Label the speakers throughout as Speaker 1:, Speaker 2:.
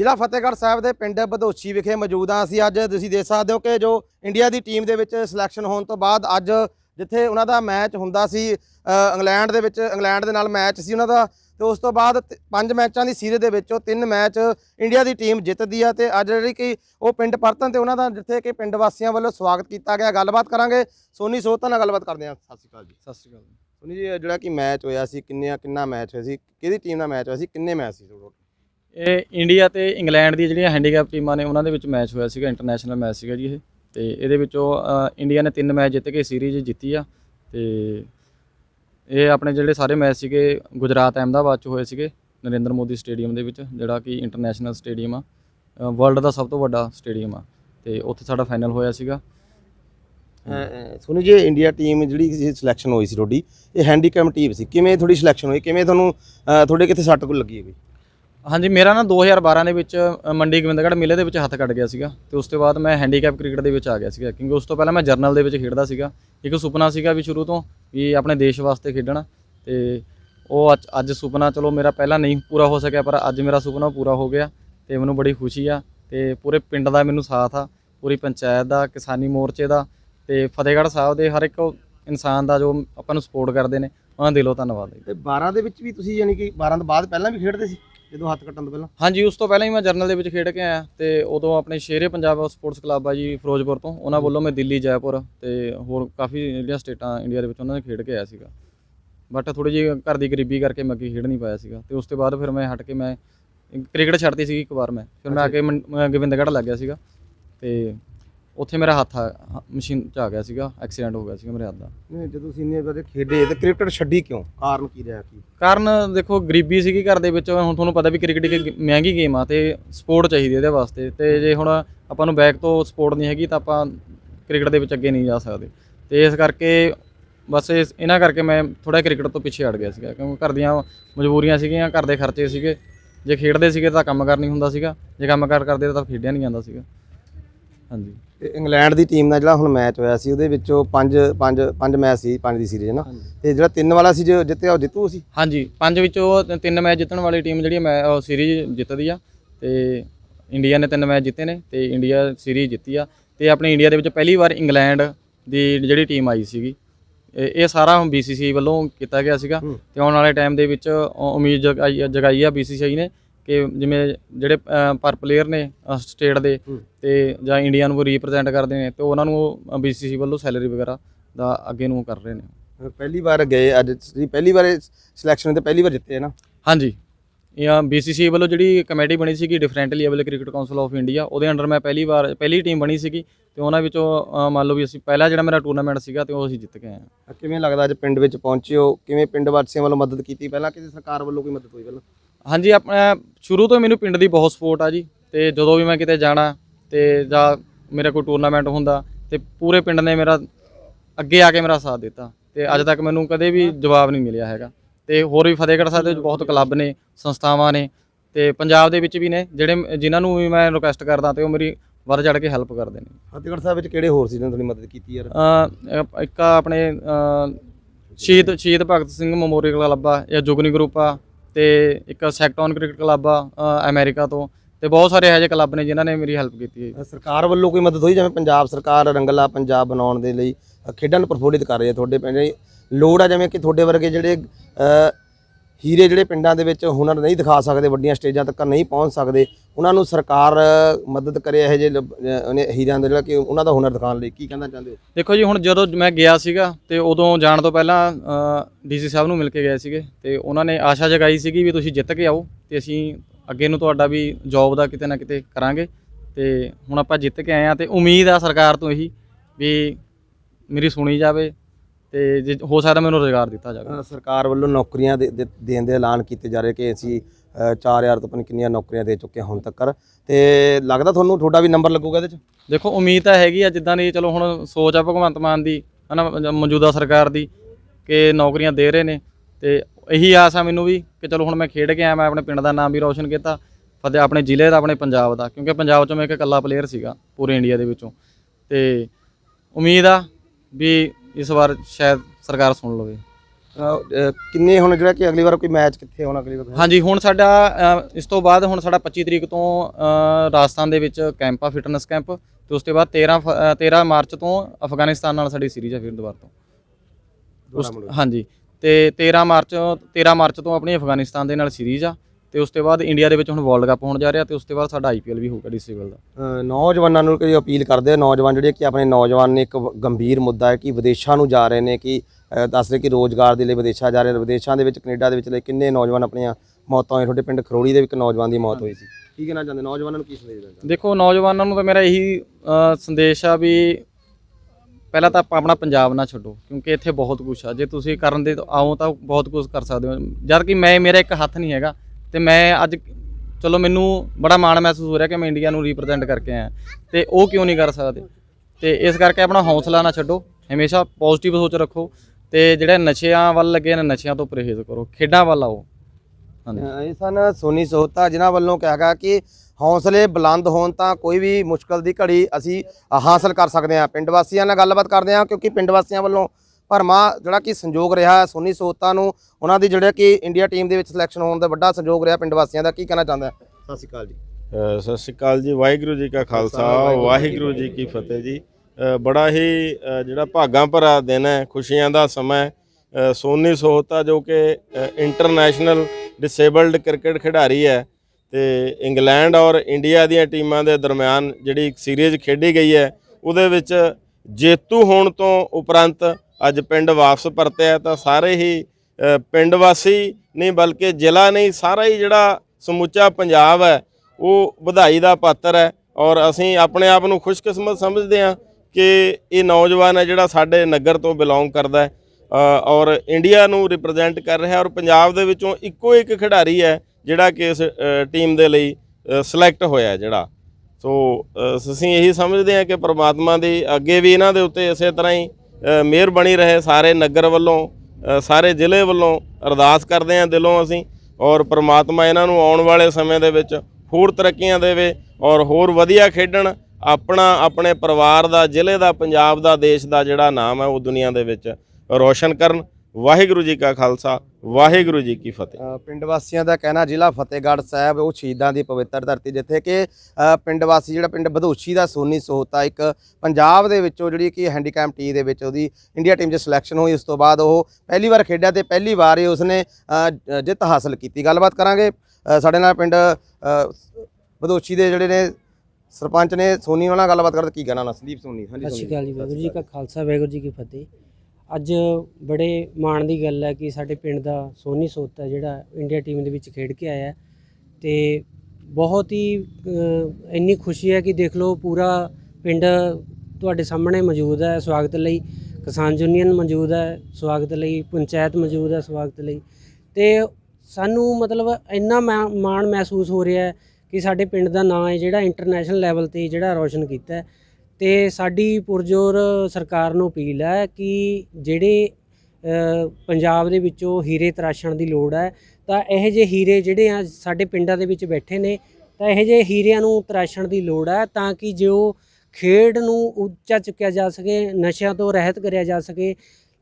Speaker 1: ਜ਼ਿਲ੍ਹਾ ਫਤਿਹਗੜ੍ਹ ਸਾਹਿਬ ਦੇ ਪਿੰਡ ਬਧੋਚੀ ਵਿਖੇ ਮੌਜੂਦ ਹਾਂ ਅਸੀਂ। ਅੱਜ ਤੁਸੀਂ ਦੇਖ ਸਕਦੇ ਹੋ ਕਿ ਜੋ ਇੰਡੀਆ ਦੀ ਟੀਮ ਦੇ ਵਿੱਚ ਸਿਲੈਕਸ਼ਨ ਹੋਣ ਤੋਂ ਬਾਅਦ ਅੱਜ ਜਿੱਥੇ ਉਹਨਾਂ ਦਾ ਮੈਚ ਹੁੰਦਾ ਸੀ ਇੰਗਲੈਂਡ ਦੇ ਵਿੱਚ ਇੰਗਲੈਂਡ ਦੇ ਨਾਲ ਮੈਚ ਸੀ ਉਹਨਾਂ ਦਾ ਤੇ ਉਸ ਤੋਂ ਬਾਅਦ ਪੰਜ ਮੈਚਾਂ ਦੀ ਸੀਰੀਜ਼ ਦੇ ਵਿੱਚੋਂ ਤਿੰਨ ਮੈਚ ਇੰਡੀਆ ਦੀ ਟੀਮ ਜਿੱਤਦੀ ਆ ਤੇ ਅੱਜ ਜਿਹੜੀ ਕਿ ਉਹ ਪਿੰਡ ਪਰਤਨ ਤੇ ਉਹਨਾਂ ਦਾ ਜਿੱਥੇ ਕਿ ਪਿੰਡ ਵਾਸੀਆਂ ਵੱਲੋਂ ਸਵਾਗਤ ਕੀਤਾ ਗਿਆ। ਗੱਲਬਾਤ ਕਰਾਂਗੇ ਸੋਨੀ ਸੋਤਾ ਨਾਲ ਗੱਲਬਾਤ ਕਰਦੇ ਹਾਂ। ਸਤਿ ਸ਼੍ਰੀ ਅਕਾਲ ਜੀ।
Speaker 2: ਸਤਿ ਸ਼੍ਰੀ ਅਕਾਲ
Speaker 1: ਸੋਨੀ ਜੀ ਜਿਹੜਾ ਕਿ ਮੈਚ ਹੋਇਆ ਸੀ ਕਿੰਨੇ ਕਿੰਨਾ ਮੈਚ ਹੋਇਆ ਸੀ ਕਿਹਦੀ ਟੀਮ ਦਾ ਮੈਚ ਹੋਇਆ ਸੀ ਕਿੰਨੇ ਮੈਚ ਸੀ total?
Speaker 2: ਇਹ ਇੰਡੀਆ ਤੇ ਇੰਗਲੈਂਡ ਦੀ ਜਿਹੜੀਆਂ ਹੈਂਡੀਕੈਪ ਟੀਮਾਂ ਨੇ, ਉਹਨਾਂ ਦੇ ਵਿੱਚ ਮੈਚ ਹੋਇਆ ਸੀਗਾ ਇੰਟਰਨੈਸ਼ਨਲ ਮੈਚ ਸੀਗਾ ਜੀ ਇਹ। ਤੇ ਇਹਦੇ ਵਿੱਚੋਂ ਇੰਡੀਆ ਨੇ ਤਿੰਨ ਮੈਚ ਜਿੱਤ ਕੇ ਸੀਰੀਜ਼ ਜਿੱਤੀ ਆ। ਤੇ ਇਹ ਆਪਣੇ ਜਿਹੜੇ ਸਾਰੇ ਮੈਚ ਸੀਗੇ, ਗੁਜਰਾਤ, ਅਹਿਮਦਾਬਾਦ ਚ ਹੋਏ ਸੀਗੇ, ਨਰਿੰਦਰ ਮੋਦੀ ਸਟੇਡੀਅਮ ਦੇ ਵਿੱਚ, ਜਿਹੜਾ ਕਿ ਇੰਟਰਨੈਸ਼ਨਲ ਸਟੇਡੀਅਮ ਆ। ਵਰਲਡ ਦਾ ਸਭ ਤੋਂ ਵੱਡਾ ਸਟੇਡੀਅਮ ਆ। ਤੇ ਉੱਥੇ ਸਾਡਾ ਫਾਈਨਲ ਹੋਇਆ ਸੀਗਾ।
Speaker 1: ਸੁਣੀ ਜੀ ਇੰਡੀਆ ਟੀਮ ਜਿਹੜੀ ਸਿਲੈਕਸ਼ਨ ਹੋਈ ਸੀ ਤੁਹਾਡੀ, ਇਹ ਹੈਂਡੀਕੈਮ ਟੀਮ ਸੀ। ਕਿਵੇਂ ਤੁਹਾਡੀ ਸਿਲੈਕਸ਼ਨ ਹੋਈ? ਕਿਵੇਂ ਤੁਹਾਨੂੰ ਤੁਹਾਡੇ ਕਿਤੇ ਸੱਟ ਕੋ ਲੱਗੀ ਹੈ ਕੋਈ
Speaker 2: ਹਾਂਜੀ ਮੇਰਾ ਨਾ 2012 ਦੇ ਵਿੱਚ ਅ, ਮੰਡੀ ਗੋਬਿੰਦਗੜ੍ਹ ਮੇਲੇ ਦੇ ਵਿੱਚ ਹੱਥ ਕੱਟ ਗਿਆ ਸੀਗਾ ਤੇ ਉਸ ਤੋਂ ਬਾਅਦ ਮੈਂ ਹੈਂਡੀਕੈਪ ਕ੍ਰਿਕਟ ਦੇ ਵਿੱਚ ਆ ਗਿਆ ਸੀਗਾ ਕਿਉਂਕਿ ਉਸ ਤੋਂ ਪਹਿਲਾਂ ਮੈਂ ਜਰਨਲ ਦੇ ਵਿੱਚ ਖੇਡਦਾ ਸੀਗਾ। ਇੱਕ ਸੁਪਨਾ ਸੀਗਾ ਵੀ ਸ਼ੁਰੂ ਤੋਂ ਵੀ ਆਪਣੇ ਦੇਸ਼ ਵਾਸਤੇ ਖੇਡਣਾ ਤੇ ਉਹ ਅੱਜ ਅੱਜ ਸੁਪਨਾ ਚਲੋ ਮੇਰਾ ਪਹਿਲਾਂ ਨਹੀਂ ਪੂਰਾ ਹੋ ਸਕਿਆ ਪਰ ਅੱਜ ਮੇਰਾ ਸੁਪਨਾ ਪੂਰਾ ਹੋ ਗਿਆ ਤੇ ਮੈਨੂੰ ਬੜੀ ਖੁਸ਼ੀ ਆ ਤੇ ਪੂਰੇ ਪਿੰਡ ਦਾ ਮੈਨੂੰ ਸਾਥ ਆ ਪੂਰੀ ਪੰਚਾਇਤ ਦਾ ਕਿਸਾਨੀ ਮੋਰਚੇ ਦਾ ਤੇ ਫਤਿਹਗੜ੍ਹ ਸਾਹਿਬ ਦੇ ਹਰ ਇੱਕ ਇਨਸਾਨ ਦਾ ਜੋ ਆਪਾਂ ਨੂੰ ਸਪੋਰਟ ਕਰਦੇ ਨੇ ਉਹਨਾਂ ਦਾ ਦਿਲੋਂ ਧੰਨਵਾਦ ਹੈ।
Speaker 1: ਤੇ 12 ਦੇ ਵਿੱਚ ਵੀ ਤੁਸੀਂ ਯਾਨੀ ਕਿ 12 ਤੋਂ ਬਾਅਦ ਪਹਿਲਾਂ ਵੀ ਖੇਡਦੇ ਸੀ? ਜਦੋਂ ਹੱਥ ਕੱਟਣ ਤੋਂ ਪਹਿਲਾਂ?
Speaker 2: ਹਾਂਜੀ, ਉਸ ਤੋਂ ਪਹਿਲਾਂ ਹੀ ਮੈਂ ਜਰਨਲ ਦੇ ਵਿੱਚ ਖੇਡ ਕੇ ਆਇਆ ਤੇ ਉਦੋਂ ਆਪਣੇ ਸ਼ੇਰੇ ਪੰਜਾਬ ਸਪੋਰਟਸ ਕਲੱਬ ਆ ਜੀ, ਫਿਰੋਜ਼ਪੁਰ ਤੋਂ। ਉਹਨਾਂ ਵੱਲੋਂ ਮੈਂ ਦਿੱਲੀ, ਜੈਪੁਰ ਤੇ ਹੋਰ ਕਾਫੀ ਜਿਹੜੀਆਂ ਸਟੇਟਾਂ ਇੰਡੀਆ ਦੇ ਵਿੱਚ ਉਹਨਾਂ ਨੇ ਖੇਡ ਕੇ ਆਇਆ ਸੀਗਾ। ਬਟ ਥੋੜੀ ਜਿਹੀ ਘਰ ਦੀ ਗਰੀਬੀ ਕਰਕੇ ਮੈਂ ਅੱਗੇ ਖੇਡ ਨਹੀਂ ਪਾਇਆ ਸੀਗਾ ਤੇ ਉਸ ਤੋਂ ਬਾਅਦ ਫਿਰ ਮੈਂ ਹਟ ਕੇ ਮੈਂ ਕ੍ਰਿਕਟ ਛੱਡਤੀ ਸੀ ਇੱਕ ਵਾਰ ਮੈਂ। ਫਿਰ ਮੈਂ ਆ ਕੇ ਮੰ- ਗੋਬਿੰਦਗੜ੍ਹ ਲੱਗ ਗਿਆ ਸੀਗਾ ਤੇ ਉੱਥੇ ਮੇਰਾ ਹੱਥ ਆ- ਮਸ਼ੀਨ 'ਚ ਆ ਗਿਆ ਸੀਗਾ ਐਕਸੀਡੈਂਟ ਹੋ ਗਿਆ ਸੀਗਾ ਮੇਰੇ ਹੱਥ ਦਾ।
Speaker 1: ਨਹੀਂ ਜਦੋਂ ਸੀਨੀਅਰ ਵਾਲੇ ਖੇਡੇ ਤੇ ਕ੍ਰਿਕਟ ਛੱਡੀ ਕਿਉਂ? ਕਾਰਨ ਕੀ ਰਿਹਾ ਕੀ?
Speaker 2: ਕਾਰਨ ਦੇਖੋ ਗਰੀਬੀ ਸੀਗੀ ਘਰ ਦੇ ਵਿੱਚ ਹੁਣ ਤੁਹਾਨੂੰ ਪਤਾ ਵੀ ਕ੍ਰਿਕਟ ਇੱਕ ਗੇ- ਮਹਿੰਗੀ ਗੇਮ ਆ ਤੇ ਸਪੋਰਟ ਚਾਹੀਦੀ ਇਹਦੇ ਵਾਸਤੇ। ਤੇ ਜੇ ਹੁਣ ਆਪਾਂ ਨੂੰ ਬੈਕ ਤੋਂ ਸਪੋਰਟ ਨਹੀਂ ਹੈਗੀ ਤਾਂ ਆਪਾਂ ਕ੍ਰਿਕਟ ਦੇ ਵਿੱਚ ਅੱਗੇ ਨਹੀਂ ਜਾ ਸਕਦੇ। ਤੇ ਇਸ ਕਰਕੇ ਬਸ ਇਸ- ਇਹਨਾਂ ਕਰਕੇ ਮੈਂ ਥੋੜਾ ਕ੍ਰਿਕਟ ਤੋਂ ਪਿੱਛੇ ਹਟ ਗਿਆ ਸੀਗਾ ਕਿਉਂਕਿ ਘਰ ਦੀਆਂ ਮਜਬੂਰੀਆਂ ਸੀਗੀਆਂ ਘਰ ਦੇ ਖਰਚੇ ਸੀਗੇ। ਜੇ ਖੇਡਦੇ ਸੀਗੇ ਤਾਂ ਕੰਮ ਕਰ ਨਹੀਂ ਹੁੰਦਾ ਸੀਗਾ ਜੇ ਕੰਮ ਕਾਰ ਕਰਦੇ ਤਾਂ ਖੇਡਿਆ ਨਹੀਂ ਜਾਂਦਾ ਸੀਗਾ। ਹਾਂਜੀ।
Speaker 1: ਤੇ ਇੰਗਲੈਂਡ ਦੀ ਟੀਮ ਨਾਲ ਜਿਹੜਾ ਹੁਣ ਮੈਚ ਹੋਇਆ ਸੀ ਉਹਦੇ ਵਿੱਚੋਂ ਪੰਜ ਪੰਜ ਪੰਜ ਮੈਚ ਸੀ ਪੰਜ ਦੀ ਸੀਰੀਜ਼ ਨਾ? ਤੇ ਜਿਹੜਾ ਤਿੰਨ ਵਾਲਾ ਸੀ ਜੋ ਜਿੱਤਿਆ ਉਹ ਜਿੱਤੂ ਸੀ?
Speaker 2: ਹਾਂਜੀ ਪੰਜ ਵਿੱਚੋਂ ਤਿੰਨ ਮੈਚ ਜਿੱਤਣ ਵਾਲੀ ਟੀਮ ਜਿਹੜੀ ਮੈਂ ਉਹ ਸੀਰੀਜ਼ ਜਿੱਤਦੀ ਆ। ਤੇ ਇੰਡੀਆ ਨੇ ਤਿੰਨ ਮੈਚ ਜਿੱਤੇ ਨੇ ਤੇ ਇੰਡੀਆ ਸੀਰੀਜ਼ ਜਿੱਤੀ ਆ। ਤੇ ਆਪਣੇ ਇੰਡੀਆ ਦੇ ਵਿੱਚ ਪਹਿਲੀ ਵਾਰ ਇੰਗਲੈਂਡ ਦੀ ਜਿਹੜੀ ਟੀਮ ਆਈ ਸੀਗੀ ਇਹ ਸਾਰਾ BCCI ਵੱਲੋਂ ਕੀਤਾ ਗਿਆ ਸੀਗਾ। ਤੇ ਆਉਣ ਵਾਲੇ ਟਾਈਮ ਦੇ ਵਿੱਚ ਉਮੀਦ ਜਗਾਈ ਜਗਾਈ ਆ BCCI ਨੇ। ਕਿ ਜਿਵੇਂ ਜਿਹੜੇ ਪਰ ਪਲੇਅਰ ਨੇ ਸਟੇਟ ਦੇ
Speaker 1: ਹੂੰ।
Speaker 2: ਤੇ ਜਾਂ ਇੰਡੀਆ ਨੂੰ ਰਿਪਰੈਜ਼ੈਂਟ ਕਰਦੇ ਨੇ ਤੇ ਉਹਨਾਂ ਨੂੰ BCCI ਵੱਲੋਂ ਸੈਲਰੀ ਵਗੈਰਾ ਦਾ ਅੱਗੇ ਨੂੰ ਕਰ ਰਹੇ ਨੇ।
Speaker 1: ਪਹਿਲੀ ਵਾਰ ਗਏ ਅੱਜ ਤੁਸੀਂ ਪਹਿਲੀ ਵਾਰ ਸਿਲੈਕਸ਼ਨ ਤੇ ਪਹਿਲੀ ਵਾਰ ਜਿੱਤੇ ਨਾ?
Speaker 2: ਹਾਂਜੀ। ਇਹ BCCI ਵੱਲੋਂ ਜਿਹੜੀ ਕਮੇਟੀ ਬਣੀ ਸੀਗੀ different level cricket council of India ਉਹਦੇ ਅੰਡਰ ਮੈਂ ਪਹਿਲੀ ਵਾਰ ਪਹਿਲੀ ਟੀਮ ਬਣੀ ਸੀਗੀ ਤੇ ਉਹਨਾਂ ਵਿੱਚੋਂ ਮੰਨ ਲਓ ਵੀ ਅਸੀਂ ਪਹਿਲਾ ਜਿਹੜਾ ਮੇਰਾ ਟੂਰਨਾਮੈਂਟ ਸੀਗਾ ਤੇ ਉਹ ਅਸੀਂ ਜਿੱਤ ਕੇ ਆਏ ਹਾਂ
Speaker 1: ਕਿਵੇਂ ਲੱਗਦਾ ਅੱਜ ਪਿੰਡ ਵਿੱਚ ਪਹੁੰਚੇ ਹੋ? ਕਿਵੇਂ ਪਿੰਡ ਵਾਸੀਆਂ ਵੱਲੋਂ ਮਦਦ ਕੀਤੀ? ਪਹਿਲਾਂ ਕਿਸੇ ਸਰਕਾਰ ਵੱਲੋਂ ਕੋਈ ਮਦਦ ਹੋਈ ਪਹਿਲਾਂ?
Speaker 2: ਹਾਂਜੀ ਆਪਣਾ ਸ਼ੁਰੂ ਤੋਂ ਮੈਨੂੰ ਪਿੰਡ ਦੀ ਬਹੁਤ ਸਪੋਰਟ ਆ ਜੀ। ਤੇ ਜਦੋਂ ਵੀ ਮੈਂ ਕਿਤੇ ਜਾਣਾ ਤੇ ਜਾਂ ਮੇਰਾ ਕੋਈ ਟੂਰਨਾਮੈਂਟ ਹੁੰਦਾ ਤੇ ਪੂਰੇ ਪਿੰਡ ਨੇ ਮੇਰਾ ਅੱਗੇ ਆ ਕੇ ਮੇਰਾ ਸਾਥ ਦਿੱਤਾ ਤੇ ਅੱਜ ਤੱਕ ਮੈਨੂੰ ਕਦੇ ਵੀ ਜਵਾਬ ਨਹੀਂ ਮਿਲਿਆ ਹੈਗਾ। ਤੇ ਹੋਰ ਵੀ ਫਤਿਹਗੜ੍ਹ ਸਾਹਿਬ ਦੇ ਵਿੱਚ ਬਹੁਤ ਕਲੱਬ ਨੇ ਸੰਸਥਾਵਾਂ ਨੇ ਤੇ ਪੰਜਾਬ ਦੇ ਵਿੱਚ ਵੀ ਨੇ ਜਿਹੜੇ ਜਿਨ੍ਹਾਂ ਨੂੰ ਵੀ ਮੈਂ ਰਿਕੁਐਸਟ ਕਰਦਾ ਤੇ ਉਹ ਮੇਰੀ ਵੱਧ ਚੜ ਕੇ ਹੈਲਪ ਕਰਦੇ ਨੇ।
Speaker 1: ਫਤਿਹਗੜ੍ਹ ਸਾਹਿਬ ਵਿੱਚ ਕਿਹੜੇ ਹੋਰ ਸੀ ਜਿਹਨਾਂ ਤੁਹਾਡੀ ਮਦਦ ਕੀਤੀ ਯਾਰ?
Speaker 2: ਇੱਕ ਆਪਣੇ ਸ਼ਹੀਦ ਸ਼ਹੀਦ ਭਗਤ ਸਿੰਘ ਮੈਮੋਰੀਅਲ ਕਲੱਬ ਆ ਜਾਂ ਜੁਗਨੀ ਗਰੁੱਪ ਆ। ਤੇ ਇੱਕ ਸੈਕਟੋਨ ਕ੍ਰਿਕਟ ਕਲੱਬ ਆ ਅ, ਅਮਰੀਕਾ ਤੋਂ। ਤੇ ਬਹੁਤ ਸਾਰੇ ਇਹੋ ਜਿਹੇ ਕਲੱਬ ਨੇ ਜਿਨ੍ਹਾਂ ਨੇ ਮੇਰੀ ਹੈਲਪ ਕੀਤੀ ਹੈ।
Speaker 1: ਅ, ਸਰਕਾਰ ਵੱਲੋਂ ਕੋਈ ਮਦਦ ਹੋਈ? ਜਿਵੇਂ ਪੰਜਾਬ ਸਰਕਾਰ ਰੰਗਲਾ ਪੰਜਾਬ ਬਣਾਉਣ ਦੇ ਲਈ ਅ, ਖੇਡਾਂ ਨੂੰ ਪ੍ਰਫੁੱਲਿਤ ਕਰ ਰਹੀ ਹੈ ਤੁਹਾਡੇ ਪਿੰਡ ਦੀ। ਲੋੜ ਆ ਜਿਵੇਂ ਕਿ ਤੁਹਾਡੇ ਵਰਗੇ ਜਿਹੜੇ ਅ, ਹੀਰੇ ਜਿਹੜੇ ਪਿੰਡਾਂ ਦੇ ਵਿੱਚ ਹੁਨਰ ਨਹੀਂ ਦਿਖਾ ਸਕਦੇ, ਵੱਡੀਆਂ ਸਟੇਜਾਂ ਤੱਕ ਨਹੀਂ ਪਹੁੰਚ ਸਕਦੇ, ਉਹਨਾਂ ਨੂੰ ਸਰਕਾਰ ਮਦਦ ਕਰੇ ਇਹੋ ਜਿਹੇ ਹੀਰਿਆਂ ਦੇ ਜਿਹੜਾ ਕਿ ਉਹਨਾਂ ਦਾ ਹੁਨਰ ਦਿਖਾਉਣ ਲਈ, ਕੀ ਕਹਿੰਦਾ ਚਾਹੁੰਦੇ ਹੋ?
Speaker 2: ਦੇਖੋ ਜੀ, ਹੁਣ ਜਦੋਂ ਮੈਂ ਗਿਆ ਸੀਗਾ ਤੇ ਉਦੋਂ ਜਾਣ ਤੋਂ ਪਹਿਲਾਂ ਡੀਸੀ ਸਾਹਿਬ ਨੂੰ ਮਿਲ ਕੇ ਗਏ ਸੀਗੇ ਤੇ ਉਹਨਾਂ ਨੇ ਆਸ਼ਾ ਜਗਾਈ ਸੀਗੀ ਵੀ ਤੁਸੀਂ ਜਿੱਤ ਕੇ ਆਓ ਤੇ ਅਸੀਂ ਅੱਗੇ ਨੂੰ ਤੁਹਾਡਾ ਵੀ ਜੌਬ ਦਾ ਕਿਤੇ ਨਾ ਕਿਤੇ ਕਰਾਂਗੇ ਤੇ ਹੁਣ ਆਪਾਂ ਜਿੱਤ ਕੇ ਆਏ ਆ ਤੇ ਉਮੀਦ ਆ ਸਰਕਾਰ ਤੋਂ ਇਹੀ ਵੀ ਮੇਰੀ ਸੁਣੀ ਜਾਵੇ ਤੇ ਜੇ ਹੋ ਸਕਦਾ ਮੈਨੂੰ ਰੋਜ਼ਗਾਰ ਦਿੱਤਾ ਜਾਵੇ।
Speaker 1: ਅ, ਸਰਕਾਰ ਵੱਲੋਂ ਨੌਕਰੀਆਂ ਦੇ- ਦੇ- ਦੇਣ ਦੇ ਐਲਾਨ ਕੀਤੇ ਜਾ ਰਹੇ ਕਿ ਅਸੀਂ 4000 ਤੋਂ ਪਤਾ ਕਿੰਨੀਆਂ ਨੌਕਰੀਆਂ ਦੇ ਚੁੱਕੇ ਹਾਂ ਹੁਣ ਤੱਕ। ਤੇ ਲੱਗਦਾ ਤੁਹਾਨੂੰ ਤੁਹਾਡਾ ਵੀ ਨੰਬਰ ਲੱਗੂਗਾ ਇਹਦੇ ਚ?
Speaker 2: ਦੇਖੋ ਉਮੀਦ ਤਾਂ ਹੈਗੀ ਆ ਜਿੱਦਾਂ ਦੀ ਚਲੋ ਹੁਣ ਸੋਚ ਆ ਭਗਵੰਤ ਮਾਨ ਦੀ ਹਨਾ ਮ- ਮੌਜੂਦਾ ਸਰਕਾਰ ਦੀ ਕਿ ਨੌਕਰੀਆਂ ਦੇ ਰਹੇ ਨੇ। ਤੇ ਇਹੀ ਆਸ ਆ ਮੈਨੂੰ ਵੀ ਕਿ ਚਲੋ ਹੁਣ ਮੈਂ ਖੇਡ ਕੇ ਆਇਆ ਮੈਂ ਆਪਣੇ ਪਿੰਡ ਦਾ ਨਾਮ ਵੀ ਰੌਸ਼ਨ ਕੀਤਾ ਫਤਿਹ ਆਪਣੇ ਜ਼ਿਲ੍ਹੇ ਦਾ ਆਪਣੇ ਪੰਜਾਬ ਦਾ ਕਿਉਂਕਿ ਪੰਜਾਬ ਚੋਂ ਮੈਂ ਇੱਕ ਇਕੱਲਾ ਪਲੇਅਰ ਸੀਗਾ ਪੂਰੇ ਇੰਡੀਆ ਦੇ ਵਿੱਚੋਂ। ਤੇ ਉਮੀਦ ਆ ਵੀ ਇਸ ਵਾਰ ਸ਼ਾਇਦ ਸਰਕਾਰ ਸੁਣ ਲਵੇ।
Speaker 1: ਕਿੰਨੇ ਹੁਣ ਜਿਹੜਾ ਕਿ ਅਗਲੀ ਵਾਰ ਕੋਈ ਮੈਚ ਕਿੱਥੇ ਹੋਣਾ ਅਗਲੀ ਵਾਰ
Speaker 2: ਹਾਂਜੀ ਹੁਣ ਸਾਡਾ ਅ, ਇਸ ਤੋਂ ਬਾਅਦ ਹੁਣ ਸਾਡਾ 25 ਤਰੀਕ ਤੋਂ ਅ, ਰਾਜਸਥਾਨ ਦੇ ਵਿੱਚ ਕੈਂਪ ਆ ਫਿਟਨੈਸ ਕੈਂਪ ਤੇ ਉਸ ਤੋਂ ਬਾਅਦ 13 ਫ- ਅ, 13 ਮਾਰਚ ਤੋਂ ਅਫਗਾਨਿਸਤਾਨ ਨਾਲ ਸਾਡੀ ਸੀਰੀਜ਼ ਆ ਫਿਰ ਦੁਬਾਰਾ ਤੋਂ। ਉਸ ਹਾਂਜੀ ਤੇ 13 ਮਾਰਚ 13 ਮਾਰਚ ਤੋਂ ਆਪਣੀ ਅਫਗਾਨਿਸਤਾਨ ਦੇ ਨਾਲ ਸੀਰੀਜ਼ ਆ। ਤੇ ਉਸ ਤੋਂ ਬਾਅਦ ਇੰਡੀਆ ਦੇ ਵਿੱਚ ਹੁਣ ਵਰਲਡ ਕੱਪ ਹੋਣ ਜਾ ਰਿਹਾ ਤੇ ਉਸ ਤੋਂ ਬਾਅਦ ਸਾਡਾ ਆਈਪੀਐਲ ਵੀ ਹੋਊਗਾ ਡਿਸੇਬਲ ਦਾ।
Speaker 1: ਅ, ਨੌਜਵਾਨਾਂ ਨੂੰ ਕੋਈ ਅਪੀਲ ਕਰਦੇ ਆ ਨੌਜਵਾਨ ਜਿਹੜੇ ਕਿ ਆਪਣੇ ਨੌਜਵਾਨ ਨੇ ਇੱਕ ਵ- ਗੰਭੀਰ ਮੁੱਦਾ ਹੈ ਕਿ ਵਿਦੇਸ਼ਾਂ ਨੂੰ ਜਾ ਰਹੇ ਨੇ ਕਿ ਅ, ਦੱਸ ਰਹੇ ਕਿ ਰੋਜ਼ਗਾਰ ਦੇ ਲਈ ਵਿਦੇਸ਼ਾਂ ਜਾ ਰਹੇ ਨੇ। ਵਿਦੇਸ਼ਾਂ ਦੇ ਵਿੱਚ ਕੈਨੇਡਾ ਦੇ ਵਿੱਚ ਲਈ ਕਿੰਨੇ ਨੌਜਵਾਨ ਆਪਣੀਆਂ ਮੌਤਾਂ ਹੋਈਆਂ? ਤੁਹਾਡੇ ਪਿੰਡ ਖਰੋੜੀ ਦੇ ਵੀ ਇੱਕ ਨੌਜਵਾਨ ਦੀ ਮੌਤ ਹੋਈ ਸੀ। ਕੀ ਕਹਿਣਾ ਚਾਹੁੰਦੇ? ਨੌਜਵਾਨਾਂ ਨੂੰ ਕੀ ਸੰਦੇਸ਼ ਦੇਣਾ
Speaker 2: ਦੇਖੋ ਨੌਜਵਾਨਾਂ ਨੂੰ ਤਾਂ ਮੇਰਾ ਇਹੀ ਅ, ਸੰਦੇਸ਼ ਆ ਵੀ ਪਹਿਲਾਂ ਤਾਂ ਆਪਾਂ ਆਪਣਾ ਪੰਜਾਬ ਨਾ ਛੱਡੋ ਕਿਉਂਕਿ ਇੱਥੇ ਬਹੁਤ ਕੁਝ ਆ। ਜੇ ਤੁਸੀਂ ਕਰਨ ਦੇ ਆਓ ਤਾਂ ਬਹੁਤ ਕੁਝ ਕਰ ਸਕਦੇ ਹੋ। ਜਦ ਕਿ ਮੈਂ ਮੇਰਾ ਇੱਕ ਹੱਥ ਨਹੀਂ ਹੈਗਾ। ਤੇ ਮੈਂ ਅੱਜ ਚਲੋ ਮੈਨੂੰ ਬੜਾ ਮਾਣ ਮਹਿਸੂਸ ਹੋ ਰਿਹਾ ਕਿ ਮੈਂ ਇੰਡੀਆ ਨੂੰ ਰਿਪਰੈਜ਼ੈਂਟ ਕਰਕੇ ਆਇਆ। ਤੇ ਉਹ ਕਿਉਂ ਨਹੀਂ ਕਰ ਸਕਦੇ? ਤੇ ਇਸ ਕਰਕੇ ਆਪਣਾ ਹੌਸਲਾ ਨਾ ਛੱਡੋ। ਹਮੇਸ਼ਾ ਪੋਜ਼ਿਟਿਵ ਸੋਚ ਰੱਖੋ ਤੇ ਜਿਹੜੇ ਨਸ਼ਿਆਂ ਵੱਲ ਲੱਗੇ ਨੇ ਨਸ਼ਿਆਂ ਤੋਂ ਪਰਹੇਜ਼ ਕਰੋ। ਖੇਡਾਂ ਵੱਲ ਆਓ।
Speaker 1: ਇਹ ਸਨ ਸੋਨੀ ਸੋਹਤਾ ਜਿਨ੍ਹਾਂ ਵੱਲੋਂ ਕਿਹਾ ਗਿਆ ਕਿ ਹੌਸਲੇ ਬੁਲੰਦ ਹੋਣ ਤਾਂ ਕੋਈ ਵੀ ਮੁਸ਼ਕਲ ਦੀ ਘੜੀ ਅਸੀਂ ਅ, ਹਾਸਲ ਕਰ ਸਕਦੇ ਹਾਂ। ਪਿੰਡ ਵਾਸੀਆਂ ਨਾਲ ਗੱਲਬਾਤ ਕਰਦੇ ਹਾਂ ਕਿਉਂਕਿ ਪਿੰਡ ਵਾਸੀਆਂ ਵੱਲੋਂ ਭਰਮਾ ਜਿਹੜਾ ਕਿ ਸੰਯੋਗ ਰਿਹਾ ਹੈ ਸੋਨੀ ਸੋਹਤਾ ਨੂੰ ਉਹਨਾਂ ਦੀ ਜਿਹੜਾ ਕਿ ਇੰਡੀਆ ਟੀਮ ਦੇ ਵਿੱਚ ਸਿਲੈਕਸ਼ਨ ਹੋਣ ਦਾ ਵੱਡਾ ਸੰਯੋਗ ਰਿਹਾ ਪਿੰਡ ਵਾਸੀਆਂ ਦਾ ਕੀ ਕਹਿਣਾ ਚਾਹੁੰਦਾ ਹੈ? ਸਤਿ ਸ਼੍ਰੀ ਅਕਾਲ ਜੀ।
Speaker 3: ਸਤਿ ਸ਼੍ਰੀ ਅਕਾਲ ਜੀ ਵਾਹਿਗੁਰੂ ਜੀ ਕਾ ਖਾਲਸਾ
Speaker 1: ਵਾਹਿਗੁਰੂ
Speaker 3: ਜੀ ਕੀ ਫਤਿਹ ਜੀ। ਬੜਾ ਹੀ ਜਿਹੜਾ ਭਾਗਾਂ ਭਰਾ ਦਿਨ ਹੈ ਖੁਸ਼ੀਆਂ ਦਾ ਸਮਾਂ ਸੋਨੀ ਸੋਹਤਾ ਜੋ ਕਿ ਇੰਟਰਨੈਸ਼ਨਲ ਡਿਸੇਬਲਡ ਕ੍ਰਿਕਟ ਖਿਡਾਰੀ ਹੈ ਤੇ ਇੰਗਲੈਂਡ ਔਰ ਇੰਡੀਆ ਦੀਆਂ ਟੀਮਾਂ ਦੇ ਦਰਮਿਆਨ ਜਿਹੜੀ ਇੱਕ ਸੀਰੀਜ਼ ਖੇਡੀ ਗਈ ਹੈ ਉਹਦੇ ਵਿੱਚ ਜੇਤੂ ਹੋਣ ਤੋਂ ਉਪਰੰਤ ਅੱਜ ਪਿੰਡ ਵਾਪਸ ਪਰਤਿਆ ਤਾਂ ਸਾਰੇ ਹੀ ਪਿੰਡ ਵਾਸੀ ਨਹੀਂ ਬਲਕਿ ਜ਼ਿਲ੍ਹਾ ਨਹੀਂ, ਸਾਰਾ ਹੀ ਜਿਹੜਾ ਸਮੁੱਚਾ ਪੰਜਾਬ ਹੈ, ਉਹ ਵਧਾਈ ਦਾ ਪਾਤਰ ਹੈ ਔਰ ਅਸੀਂ ਆਪਣੇ ਆਪ ਨੂੰ ਖੁਸ਼ਕਿਸਮਤ ਸਮਝਦੇ ਹਾਂ ਕਿ ਇਹ ਨੌਜਵਾਨ ਹੈ ਜਿਹੜਾ ਸਾਡੇ ਨਗਰ ਤੋਂ ਬਿਲੋਂਗ ਕਰਦਾ ਹੈ ਔਰ ਇੰਡੀਆ ਨੂੰ ਰਿਪਰੈਜ਼ੈਂਟ ਕਰ ਰਿਹਾ ਔਰ ਪੰਜਾਬ ਦੇ ਵਿੱਚੋਂ ਇੱਕੋ ਇੱਕ ਖਿਡਾਰੀ ਹੈ ਜਿਹੜਾ ਕਿ ਇਸ ਟੀਮ ਦੇ ਲਈ ਸਿਲੈਕਟ ਹੋਇਆ ਜਿਹੜਾ। ਸੋ ਅਸੀਂ ਇਹੀ ਸਮਝਦੇ ਹਾਂ ਕਿ ਪ੍ਰਮਾਤਮਾ ਦੀ ਅੱਗੇ ਵੀ ਇਹਨਾਂ ਦੇ ਉੱਤੇ ਇਸੇ ਤਰ੍ਹਾਂ ਹੀ ਅ, ਮਿਹਰ ਬਣੀ ਰਹੇ ਸਾਰੇ ਨਗਰ ਵੱਲੋਂ ਸਾਰੇ ਜ਼ਿਲ੍ਹੇ ਵੱਲੋਂ। ਅਰਦਾਸ ਕਰਦੇ ਹਾਂ ਦਿਲੋਂ ਅਸੀਂ ਔਰ ਪ੍ਰਮਾਤਮਾ ਇਹਨਾਂ ਨੂੰ ਆਉਣ ਵਾਲੇ ਸਮੇਂ ਦੇ ਵਿੱਚ ਹੋਰ ਤਰੱਕੀਆਂ ਦੇਵੇ ਔਰ ਹੋਰ ਵਧੀਆ ਖੇਡਣ। ਆਪਣਾ ਆਪਣੇ ਪਰਿਵਾਰ ਦਾ ਜ਼ਿਲ੍ਹੇ ਦਾ ਪੰਜਾਬ ਦਾ ਦੇਸ਼ ਦਾ ਜਿਹੜਾ ਨਾਮ ਹੈ ਉਹ ਦੁਨੀਆ ਦੇ ਵਿੱਚ ਰੋਸ਼ਨ ਕਰਨ। ਵਾਹਿਗੁਰੂ ਜੀ ਕਾ ਖਾਲਸਾ। ਵਾਹਿਗੁਰੂ ਜੀ ਕੀ ਫਤਿਹ।
Speaker 1: ਪਿੰਡ ਵਾਸੀਆਂ ਦਾ ਕਹਿਣਾ ਜ਼ਿਲ੍ਹਾ ਫਤਿਹਗੜ੍ਹ ਸਾਹਿਬ ਉਹ ਸ਼ਹੀਦਾਂ ਦੀ ਪਵਿੱਤਰ ਧਰਤੀ ਜਿੱਥੇ ਕਿ ਪਿੰਡ ਵਾਸੀ ਜਿਹੜਾ ਪਿੰਡ ਬਧੋਸ਼ੀ ਦਾ ਸੋਨੀ ਸੋਹਤਾ ਇੱਕ ਪੰਜਾਬ ਦੇ ਵਿੱਚੋਂ ਜਿਹੜੀ ਕਿ ਹੈਂਡੀਕੈਮ ਟੀ ਦੇ ਵਿੱਚ ਉਹਦੀ ਇੰਡੀਆ ਟੀਮ 'ਚ ਸਿਲੈਕਸ਼ਨ ਹੋਈ ਉਸ ਤੋਂ ਬਾਅਦ ਉਹ ਪਹਿਲੀ ਵਾਰ ਖੇਡਿਆ ਤੇ ਪਹਿਲੀ ਵਾਰ ਹੀ ਉਸਨੇ ਜਿੱਤ ਹਾਸਲ ਕੀਤੀ। ਗੱਲਬਾਤ ਕਰਾਂਗੇ ਸਾਡੇ ਨਾਲ ਪਿੰਡ ਬਧੋਸ਼ੀ ਦੇ ਜਿਹੜੇ ਨੇ ਸਰਪੰਚ ਨੇ ਸੋਨੀ ਉਹਨਾਂ ਨਾਲ ਗੱਲਬਾਤ ਕਰਦੇ ਕੀ ਕਹਿਣਾ ਉਹਨਾਂ ਸੰਦੀਪ ਸੋਨੀ ਹਾਂਜੀ
Speaker 4: ਸਤਿ ਸ਼੍ਰੀ
Speaker 1: ਸੋਨੀ।
Speaker 4: ਅਕਾਲ ਜੀ ਵਾਹਿਗੁਰੂ ਜੀ ਕਾ ਖਾਲਸਾ ਵਾਹਿਗੁਰੂ ਜੀ ਕੀ ਫਤਿਹ। ਅੱਜ ਬੜੇ ਮਾਣ ਦੀ ਗੱਲ ਹੈ ਕਿ ਸਾਡੇ ਪਿੰਡ ਦਾ ਸੋਨੀ ਸੋਤਾ ਜਿਹੜਾ ਇੰਡੀਆ ਟੀਮ ਦੇ ਵਿੱਚ ਖੇਡ ਕੇ ਆਇਆ ਹੈ। ਤੇ ਬਹੁਤ ਹੀ ਇੰਨੀ ਖੁਸ਼ੀ ਹੈ ਕਿ ਦੇਖ ਲਓ ਪੂਰਾ ਪਿੰਡ ਤੁਹਾਡੇ ਸਾਹਮਣੇ ਮੌਜੂਦ ਹੈ ਸਵਾਗਤ ਲਈ। ਕਿਸਾਨ ਯੂਨੀਅਨ ਮੌਜੂਦ ਹੈ ਸਵਾਗਤ ਲਈ, ਪੰਚਾਇਤ ਮੌਜੂਦ ਹੈ ਸਵਾਗਤ ਲਈ। ਤੇ ਸਾਨੂੰ ਮਤਲਬ ਇੰਨਾ ਮਾ- ਮਾਣ ਮਹਿਸੂਸ ਹੋ ਰਿਹਾ ਹੈ ਕਿ ਸਾਡੇ ਪਿੰਡ ਦਾ ਨਾਂ ਹੈ ਜਿਹੜਾ ਇੰਟਰਨੈਸ਼ਨਲ ਲੈਵਲ ਤੇ ਜਿਹੜਾ ਰੌਸ਼ਨ ਕੀਤਾ ਹੈ। ਤੇ ਸਾਡੀ ਪੁਰਜੋਰ ਸਰਕਾਰ ਨੂੰ ਅਪੀਲ ਹੈ ਕਿ ਜਿਹੜੇ ਪੰਜਾਬ ਦੇ ਵਿੱਚੋਂ ਹੀਰੇ ਤਰਾਸ਼ਣ ਦੀ ਲੋੜ ਹੈ, ਤਾਂ ਇਹੋ ਜਿਹੇ ਹੀਰੇ ਜਿਹੜੇ ਆ ਸਾਡੇ ਪਿੰਡਾਂ ਦੇ ਵਿੱਚ ਬੈਠੇ ਨੇ, ਤਾਂ ਇਹੋ ਜਿਹੇ ਹੀਰਿਆਂ ਨੂੰ ਤਰਾਸ਼ਣ ਦੀ ਲੋੜ ਹੈ ਤਾਂ ਕਿ ਜੋ ਖੇਡ ਨੂੰ ਉੱਚਾ ਚੁੱਕਿਆ ਜਾ ਸਕੇ, ਨਸ਼ਿਆਂ ਤੋਂ ਰਹਿਤ ਕਰਿਆ ਜਾ ਸਕੇ,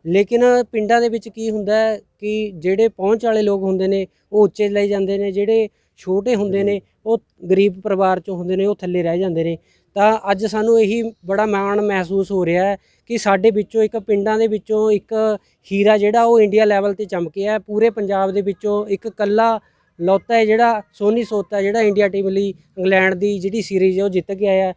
Speaker 4: ਲੇਕਿਨ ਪਿੰਡਾਂ ਦੇ ਵਿੱਚ ਕੀ ਹੁੰਦਾ ਕਿ ਜਿਹੜੇ ਪਹੁੰਚ ਵਾਲੇ ਲੋਕ ਹੁੰਦੇ ਨੇ, ਉਹ ਉੱਚੇ ਲਈ ਜਾਂਦੇ ਨੇ, ਜਿਹੜੇ ਛੋਟੇ ਹੁੰਦੇ ਨੇ, ਉਹ ਗਰੀਬ ਪਰਿਵਾਰ ਚੋਂ ਹੁੰਦੇ ਨੇ, ਉਹ ਥੱਲੇ ਰਹਿ ਜਾਂਦੇ ਨੇ ਤਾਂ ਅੱਜ ਸਾਨੂੰ ਇਹੀ ਬੜਾ ਮਾਣ ਮਹਿਸੂਸ ਹੋ ਰਿਹਾ ਹੈ ਕਿ ਸਾਡੇ ਵਿੱਚੋਂ ਇੱਕ ਪਿੰਡਾਂ ਦੇ ਵਿੱਚੋਂ ਇੱਕ ਹੀਰਾ ਜਿਹੜਾ ਉਹ ਇੰਡੀਆ ਲੈਵਲ ਤੇ ਚਮਕਿਆ ਹੈ ਪੂਰੇ ਪੰਜਾਬ ਦੇ ਵਿੱਚੋਂ ਇੱਕ ਕੱਲਾ ਲੌਤਾ ਹੈ ਜਿਹੜਾ, ਸੋਨੀ ਸੋਤਾ ਜਿਹੜਾ ਇੰਡੀਆ ਟੀਮ ਲਈ ਇੰਗਲੈਂਡ ਦੀ ਜਿਹੜੀ ਸੀਰੀਜ਼ ਹੈ ਉਹ ਜਿੱਤ ਕੇ ਆਇਆ ਹੈ।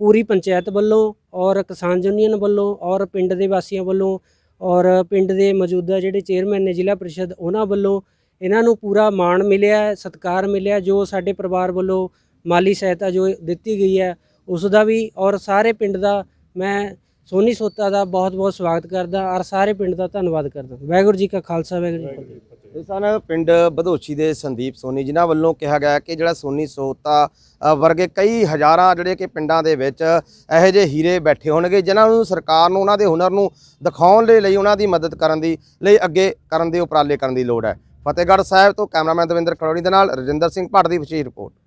Speaker 4: ਪੂਰੀ ਪੰਚਾਇਤ ਵੱਲੋਂ ਔਰ ਕਿਸਾਨ ਯੂਨੀਅਨ ਵੱਲੋਂ ਔਰ ਪਿੰਡ ਦੇ ਵਾਸੀਆਂ ਵੱਲੋਂ ਔਰ ਪਿੰਡ ਦੇ ਮੌਜੂਦਾ ਜਿਹੜੇ ਚੇਅਰਮੈਨ ਨੇ ਜ਼ਿਲ੍ਹਾ ਪ੍ਰੀਸ਼ਦ ਉਹਨਾਂ ਵੱਲੋਂ ਇਹਨਾਂ ਨੂੰ ਪੂਰਾ ਮਾਣ ਮਿਲਿਆ, ਸਤਿਕਾਰ ਮਿਲਿਆ, ਜੋ ਸਾਡੇ ਪਰਿਵਾਰ ਵੱਲੋਂ ਮਾਲੀ ਸਹਾਇਤਾ ਜੋ ਦਿੱਤੀ ਗਈ ਹੈ, ਉਸ ਦਾ ਵੀ ਔਰ ਸਾਰੇ ਪਿੰਡ ਦਾ ਮੈਂ ਸੋਨੀ ਸੋਤਾ ਦਾ ਬਹੁਤ ਬਹੁਤ ਸਵਾਗਤ ਕਰਦਾ ਔਰ ਸਾਰੇ ਪਿੰਡ ਦਾ ਧੰਨਵਾਦ ਕਰਦਾ। ਵਾਹਿਗੁਰੂ ਜੀ ਕਾ ਖਾਲਸਾ, ਵਾਹਿਗੁਰੂ ਜੀ ਕੀ ਫਤਿਹ।
Speaker 1: ਇਹ ਸਨ ਪਿੰਡ ਬਧੋਚੀ ਦੇ ਸੰਦੀਪ ਸੋਨੀ ਜਿਨ੍ਹਾਂ ਵੱਲੋਂ ਕਿਹਾ ਗਿਆ ਕਿ ਜਿਹੜਾ ਸੋਨੀ ਸੋਤਾ ਵਰਗੇ ਕਈ ਹਜ਼ਾਰਾਂ ਜਿਹੜੇ ਕਿ ਪਿੰਡਾਂ ਦੇ ਵਿੱਚ ਇਹੋ ਜਿਹੇ ਹੀਰੇ ਬੈਠੇ ਹੋਣਗੇ, ਜਿਨ੍ਹਾਂ ਨੂੰ ਸਰਕਾਰ ਨੂੰ, ਉਹਨਾਂ ਦੇ ਹੁਨਰ ਨੂੰ ਦਿਖਾਉਣ ਦੇ ਲਈ ਉਹਨਾਂ ਦੀ ਮਦਦ ਕਰਨ ਦੀ, ਲਈ ਅੱਗੇ ਕਰਨ ਦੇ ਉਪਰਾਲੇ ਕਰਨ ਦੀ ਲੋੜ ਹੈ। ਫਤਿਹਗੜ੍ਹ ਸਾਹਿਬ ਤੋਂ ਕੈਮਰਾਮੈਨ ਦਵਿੰਦਰ ਖੜੋਣੀ ਦੇ ਨਾਲ ਰਜਿੰਦਰ ਸਿੰਘ ਭੱਟ ਦੀ ਵਿਸ਼ੇਸ਼ ਰਿਪੋਰਟ।